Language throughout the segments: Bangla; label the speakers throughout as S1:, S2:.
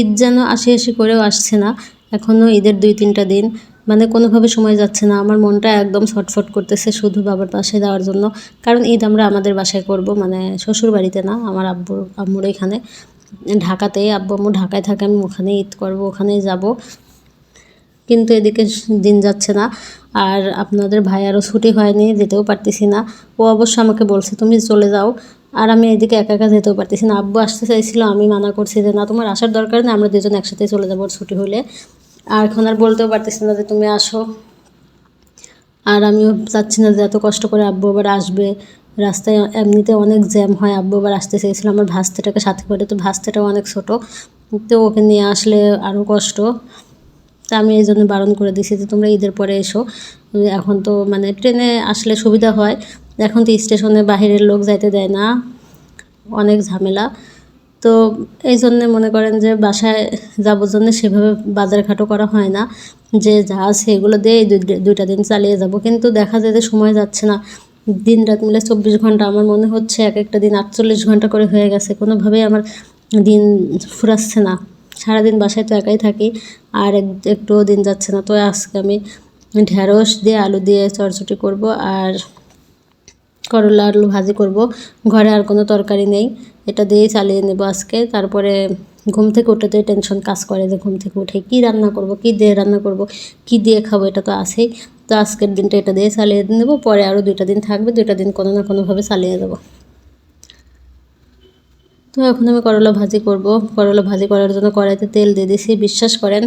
S1: ঈদ যেন আসি আসি করেও আসছে না এখনও ঈদের দুই তিনটা দিন মানে কোনোভাবে সময় যাচ্ছে না, আমার মনটা একদম ছটফট করতেছে শুধু বাবার বাসায় যাওয়ার জন্য, কারণ ঈদ আমরা আমাদের বাসায় করব মানে শ্বশুর বাড়িতে না, আমার আব্বুর আম্মুর এখানে ঢাকাতেই আব্বু আম্মু ঢাকায় থাকে, আমি ওখানে ঈদ করব ওখানেই যাব, কিন্তু এদিকে দিন যাচ্ছে না, আর আপনাদের ভাইয়ারও ছুটি হয়নি, যেতেও পারতেছি না, ও অবশ্য আমাকে বলছে, তুমি চলে যাও আর আমি এদিকে একা একা যেতেও পারতেছি না। আব্বু আসতে চাইছিল, আমি মানা করছি যে, না, তোমার আসার দরকার নেই, আমরা দুজন একসাথে চলে যাব ছুটি হলে। আর এখন আর বলতেও পারতেছি না যে, তুমি আসো। আর আমিও চাচ্ছি না যে, এত কষ্ট করে আব্বু আবার আসবে। রাস্তায় এমনিতে অনেক জ্যাম হয়, আব্বু আবার আসতে চেয়েছিল। আমার ভাস্তাটাকে সাথে করে, তো ভাস্তাটাও অনেক ছোট। তো ওকে নিয়ে আসলে আরও কষ্ট। তা আমি এই জন্য বারণ করে দিয়েছি যে, তোমরা ঈদের পরে এসো। এখন তো মানে ট্রেনে আসলে সুবিধা হয়। এখন তো স্টেশনে বাহিরের লোক যাইতে দেয় না। অনেক ঝামেলা। তো এই জন্যে মনে করেন যে বাসায় যাব জন্য সেভাবে বাজার ঘাটও করা হয় না। যে যা আছে এগুলো দিয়ে দুইটা দিন চালিয়ে যাব। কিন্তু দেখা যায় যে সময় যাচ্ছে না। দিন রাত মিলে চব্বিশ ঘণ্টা আমার মনে হচ্ছে এক একটা দিন আটচল্লিশ ঘণ্টা করে হয়ে গেছে। কোনোভাবেই আমার দিন ফুরাচ্ছে না। সারাদিন বাসায় তো একাই থাকি, আর এক- একটুও দিন যাচ্ছে না। তো আজকে আমি ঢেঁড়স দিয়ে, আলু দিয়ে চটচটি করব। আর করলা, আলু ভাজি করব। ঘরে আর কোনো তরকারি নেই। এটা দিয়েই চালিয়ে নেব আজকে। তারপরে ঘুম থেকে উঠেতেই টেনশন কাজ করে যে ঘুম থেকে উঠে কী রান্না করব, কী দিয়ে রান্না করব, কী দিয়ে খাব এটা তো আছেই। তো আজকের দিনটা এটা দিয়ে চালিয়ে নেব। পরে আরও দুইটা দিন থাকবে। দুইটা দিন কোনো না কোনোভাবে চালিয়ে দেবো। তো এখন আমি করলা ভাজি করব। করলা ভাজি করার জন্য কড়াইতে তেল দিয়ে দিয়েছি। বিশ্বাস করেন,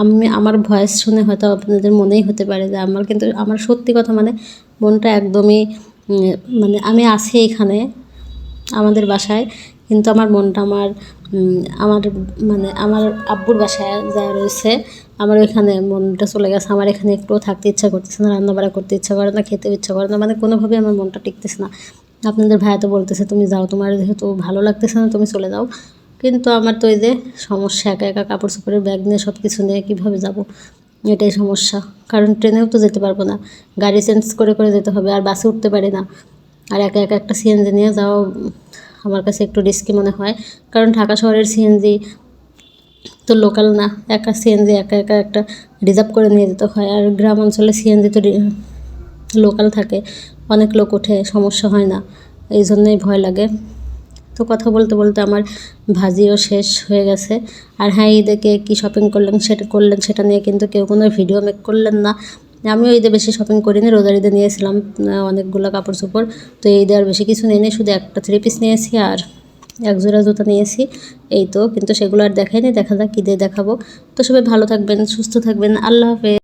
S1: আমি, আমার ভয়েস শুনে হয়তো আপনাদের মনেই হতে পারে যে আমার কিন্তু, আমার সত্যি কথা মানে মনটা একদমই মানে আমি আছি এখানে, আমাদের বাসায়, কিন্তু আমার মনটা আমার আমার মানে আমার আব্বুর বাসায় যা রয়েছে, আমার ওইখানে মনটা চলে গেছে, আমার এখানে একটুও থাকতে ইচ্ছা করতেছে না, রান্নাবাড়া করতে ইচ্ছা করে না খেতে ইচ্ছা করে না মানে কোনোভাবেই আমার মনটা টিকতেছে না। আপনাদের ভাইয়া তো বলতেছে, তুমি যাও, তোমার যেহেতু ভালো লাগতেছে না, তুমি চলে যাও। কিন্তু আমার তো এই যে সমস্যা, একা একা কাপড় চোপড়ের ব্যাগ নিয়ে সব কিছু নিয়ে কীভাবে যাব? এটাই সমস্যা। কারণ ট্রেনেও তো যেতে পারব না। গাড়ি চেঞ্জ করে করে যেতে হবে, আর বাসে উঠতে পারি না। আর একা একা একটা সিএনজি নিয়ে যাওয়া আমার কাছে একটু রিস্কি মনে হয়। কারণ ঢাকা শহরের সিএনজি তো লোকাল না। একা সিএনজি একা একা একটা রিজার্ভ করে নিয়ে যেতে হয়। আর গ্রাম অঞ্চলে সিএনজি তো লোকাল থাকে। অনেক লোক ওঠে, সমস্যা হয় না। এই জন্যই ভয় লাগে। তো কথা বলতে বলতে আমার ভাজিও শেষ হয়ে গেছে। আর হ্যাঁ ঈদে কে শপিং করলেন সেটা করলেন সেটা নিয়ে কিন্তু কেউ কোনো ভিডিও মেক করলেন না। আমিও ঈদে বেশি শপিং করিনি, রোজার ঈদে নিয়েছিলাম অনেকগুলো কাপড় চোপড়। তো ঈদে আর বেশি কিছু নিয়ে শুধু একটা থ্রি পিস নিয়েছি আর এক জোড়া জুতো নিয়েছি। এই তো, কিন্তু সেগুলো আর দেখাইনি, দেখা যাক দিয়ে দেখাবো। তো সবাই ভালো থাকবেন, সুস্থ থাকবেন, আল্লাহ হাফেজ।